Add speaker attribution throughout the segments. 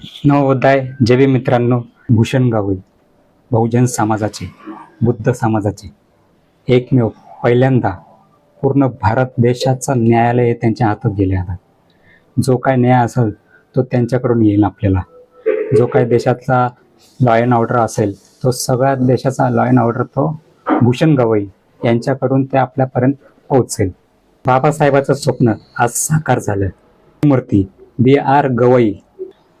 Speaker 1: नवोदय जय मित्रांनो भूषण गावई बहुजन समाजाचे बुद्ध समाजाचे एकमेव पहिल्यांदा पूर्ण भारत देशाचं न्यायालय त्यांच्या हातात गेले आता. जो काय न्याय असेल तो त्यांच्याकडून येईल आपल्याला. जो काय देशातला लॉ अँड ऑर्डर असेल तो सगळ्या देशाचा लॉ अँड ऑर्डर तो भूषण गवई यांच्याकडून ते आपल्यापर्यंत पोहोचेल. बाबासाहेबाचं स्वप्न आज साकार झालं. मूर्ती बी आर गवई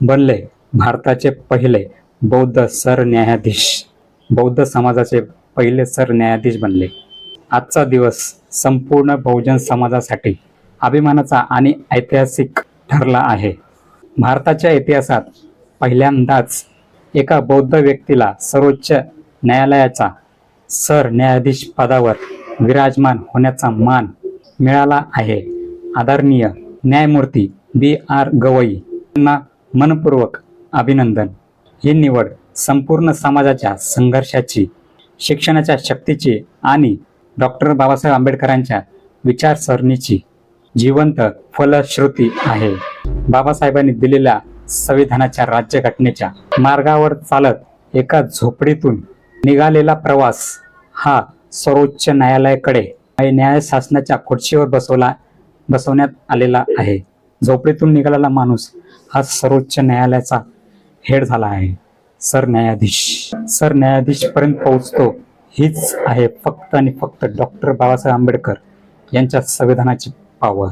Speaker 1: बनले भारताचे पहिले बौद्ध सरन्यायाधीश बौद्ध समाजाचे पहिले सरन्यायाधीश बनले. आजचा दिवस संपूर्ण बहुजन समाजासाठी अभिमानाचा आणि ऐतिहासिक ठरला आहे. भारताच्या इतिहासात पहिल्यांदाच एका बौद्ध व्यक्तीला सर्वोच्च न्यायालयाचा सरन्यायाधीश पदावर विराजमान होण्याचा मान मिळाला आहे. आदरणीय न्यायमूर्ती बी आर गवई यांना मनपूर्वक अभिनंदन. ही निवड संपूर्ण समाजाच्या संघर्षाची शिक्षणाच्या शक्तीची आणि डॉक्टर बाबासाहेब आंबेडकरांच्या विचारसरणीची जिवंत फलश्रुती आहे. बाबासाहेबांनी दिलेल्या संविधानाच्या राज्यघटनेच्या मार्गावर चालत एका झोपडीतून निघालेला प्रवास हा सर्वोच्च न्यायालयाकडे न्याय शासनाच्या खुर्चीवर बसवला बसवण्यात आलेला आहे. झोपडीतून निघालेला माणूस हा सर्वोच्च न्यायालयाचा हेड झाला आहे. सरन्यायाधीश. सरन्यायाधीश पर्यंत पोहोचतो हीच आहे फक्त आणि फक्त डॉक्टर बाबासाहेब आंबेडकर यांच्या संविधानाची पावर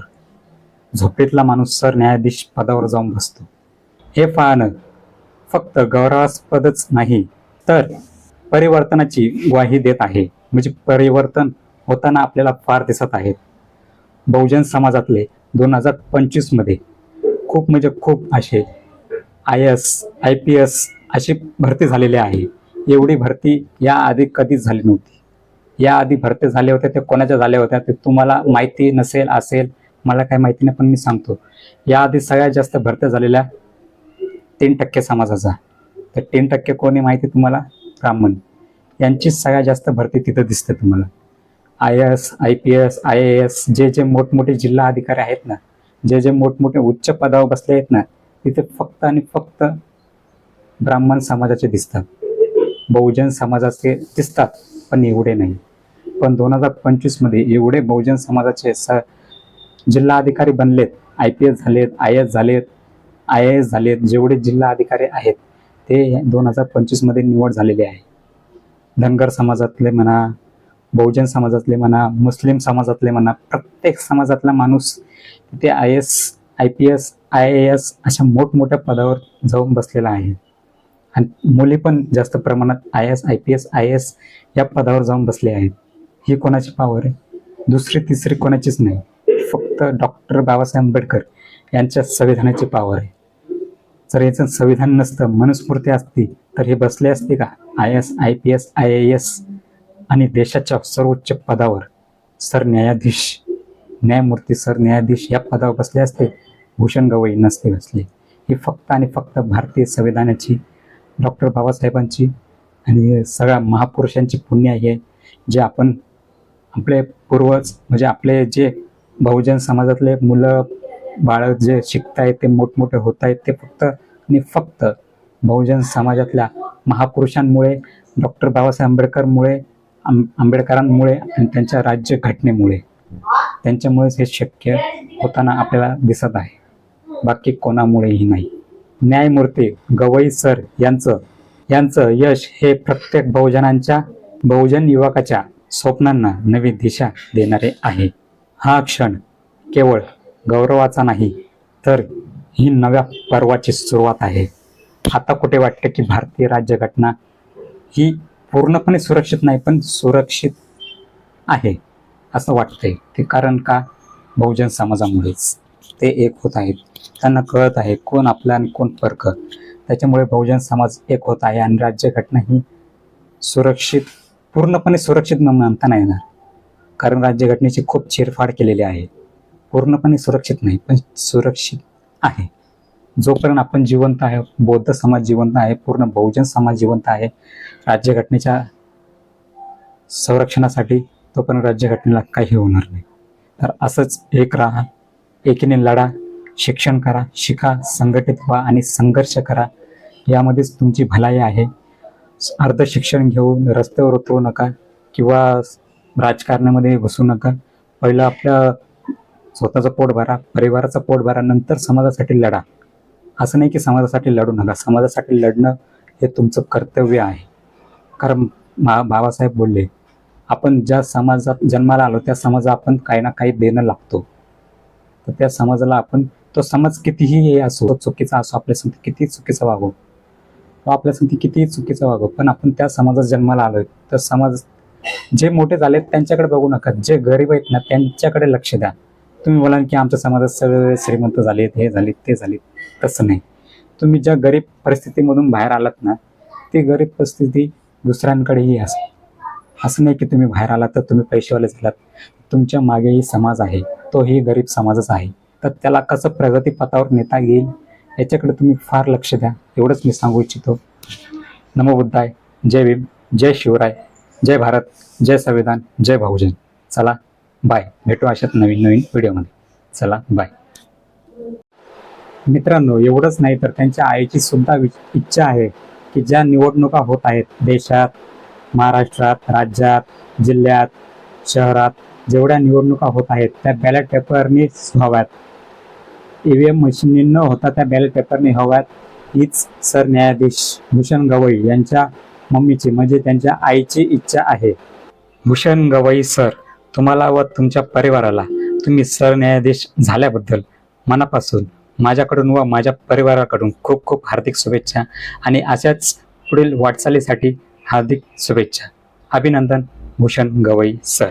Speaker 1: झोपेतला माणूस सरन्यायाधीश पदावर जाऊन बसतो. हे पाहणं फक्त गौरवास्पदच नाही तर परिवर्तनाची ग्वाही देत आहे. म्हणजे परिवर्तन होताना आपल्याला फार दिसत आहेत बहुजन समाजातले दोन हजार पंचवीसमध्ये खूप म्हणजे खूप असे I S I P S अशी भरती झालेली आहे. एवढी भरती याआधी कधीच झाली नव्हती. याआधी भरती झाल्या होत्या ते कोणाच्या झाल्या होत्या ते तुम्हाला माहिती नसेल असेल मला काही माहिती नाही पण मी सांगतो. याआधी सगळ्यात जास्त भरत्या झालेल्या तीन टक्के समाजाचा. तर तीन टक्के कोणी माहिती तुम्हाला? ब्राह्मण. यांची सगळ्यात जास्त भरती तिथं दिसते तुम्हाला. I S I P S I A S जे जे मोठमोठे जिल्हा अधिकारी आहेत ना जे जे मोठमोठे उच्च पदावर बसले आहेत ना तिथे फक्त आणि फक्त ब्राह्मण समाजाचे दिसतात. बहुजन समाजाचे दिसतात पण एवढे नाही. पण दोन हजार पंचवीसमध्ये एवढे बहुजन समाजाचे स जिल्हा अधिकारी बनलेत आय पी एस झालेत आय एस झालेत आय ए एस झालेत जेवढे जिल्हा अधिकारी आहेत ते दोन हजार पंचवीसमध्ये निवड झालेले आहे. धनगर समाजातले म्हणा बहुजन समाजातले म्हणा मुस्लिम समाजातले म्हणा प्रत्येक समाजातला माणूस तिथे I S I P S I A S अशा मोठमोठ्या पदावर जाऊन बसलेला आहे. आणि मुली पण जास्त प्रमाणात I S I P S I S या पदावर जाऊन बसले आहेत. ही कोणाची पावर आहे? दुसरी तिसरी कोणाचीच नाही. फक्त डॉक्टर बाबासाहेब आंबेडकर यांच्या संविधानाची पावर आहे. जर याचं संविधान नसतं मनुस्मृती असती तर हे बसले असते का? I S I P S I A S आणि देशाच्या सर्वोच्च पदावर सरन्यायाधीश न्यायमूर्ती सरन्यायाधीश या पदावर बसले असते भूषण गवई नसते बसले. ही फक्त आणि फक्त भारतीय संविधानाची डॉक्टर बाबासाहेबांची आणि सगळ्या महापुरुषांची पुण्य आहे जे आपण आपले पूर्वज म्हणजे आपले जे बहुजन समाजातले मुलं बाळ जे शिकतायत ते मोठमोठे होत आहेत ते फक्त आणि फक्त बहुजन समाजातल्या महापुरुषांमुळे डॉक्टर बाबासाहेब आंबेडकरमुळे आं- आंबेडकरांमुळे आणि त्यांच्या राज्य घटनेमुळे. त्यांच्यामुळेच हे शक्य होताना आपल्याला दिसत आहे. बाकी कोणामुळेही नाही. न्यायमूर्ती गवई सर यांचं यांचं यश हे प्रत्येक बहुजनांच्या बहुजन युवकाच्या स्वप्नांना नवी दिशा देणारे आहे. हा क्षण केवळ गौरवाचा नाही तर ही नव्या पर्वाची सुरुवात आहे. आता कुठे वाटतं की भारतीय राज्यघटना ही पूर्णपणे सुरक्षित नाही पण सुरक्षित आहे असं वाटतंय. ते कारण का? बहुजन समाजामुळेच. ते एक होत आहेत. त्यांना कळत आहे कोण आपला आणि कोण फरक त्याच्यामुळे बहुजन समाज एक होत आहे आणि राज्यघटना ही सुरक्षित पूर्णपणे सुरक्षित न मानता नाही येणार. कारण राज्यघटनेची खूप चिरफाड केलेली आहे. पूर्णपणे सुरक्षित नाही पण सुरक्षित आहे. जोपर्यंत आपण जिवंत आहे बौद्ध समाज जिवंत आहे पूर्ण बहुजन समाज जिवंत आहे राज्यघटनेच्या संरक्षणासाठी तोपर्यंत राज्यघटनेला काही होणार नाही. तर असंच एक राहा एकीने लढा शिक्षण करा शिका संघटित व्हा आणि संघर्ष करा. यामध्येच तुमची भलाई आहे. अर्ध शिक्षण घेऊन रस्त्यावर उतरू नका किंवा राजकारणामध्ये घुसू नका. पहिलं आपलं स्वतःचं पोट भरा परिवाराचं पोट भरा नंतर समाजासाठी लढा. असं नाही की समाजासाठी लढू नका. समाजासाठी लढणं हे तुमचं कर्तव्य आहे. कारण मा बाबासाहेब बोलले आपण ज्या समाजात जन्माला आलो त्या समाजात आपण काही ना काही देणं लागतो. तर त्या समाजाला आपण तो समाज कितीही हे असो चुकीचा असो आपल्या किती चुकीचा वागो तो आपल्यासाठी कितीही चुकीचा वागो पण आपण त्या समाजात जन्माला आलोय. तर समाज जे मोठे झालेत त्यांच्याकडे बघू नका. जे गरीब आहेत ना त्यांच्याकडे लक्ष द्या. तुम्ही बोलाल की आमच्या समाजात सगळे श्रीमंत झालेत हे झालेत ते झालेत. तसं नाही. तुम्ही ज्या गरीब परिस्थितीमधून बाहेर आलात ना ती गरीब परिस्थिती दुसऱ्यांकडेही असते असं नाही की तुम्ही बाहेर आलात तर तुम्ही पैसेवाले झालात. तुमच्या मागेही समाज आहे तोही गरीब समाजच आहे. तर त्याला कसं प्रगतीपथावर नेता येईल याच्याकडे तुम्ही फार लक्ष द्या. एवढंच मी सांगू इच्छितो. नमोबुद्धाय जय भीम. जय शिवराय. जय भारत. जय संविधान. जय बहुजन. चला. बाय. भेटू अशात नवीन नवीन व्हिडिओमध्ये. चला बाय. मित्रांनो एवढंच नाही तर त्यांच्या आईची सुद्धा इच्छा आहे की ज्या निवडणुका होत आहेत देशात महाराष्ट्रात राज्यात जिल्ह्यात शहरात जेवढ्या निवडणुका होत आहेत त्या बॅलेट पेपरनेच व्हाव्यात. ईव्हीएम मशीननी न होता त्या बॅलेट पेपरने हव्यात हीच सरन्यायाधीश भूषण गवई यांच्या मम्मीची म्हणजे त्यांच्या आईची इच्छा आहे. भूषण गवई सर. तुम्हाला व तुमच्या परिवाराला तुम्ही सरन्यायाधीश झाल्याबद्दल मनापासून माझ्याकडून व माझ्या परिवाराकडून खूप खूप हार्दिक शुभेच्छा आणि अशाच पुढील वाटचालीसाठी हार्दिक शुभेच्छा. अभिनंदन भूषण गवई सर.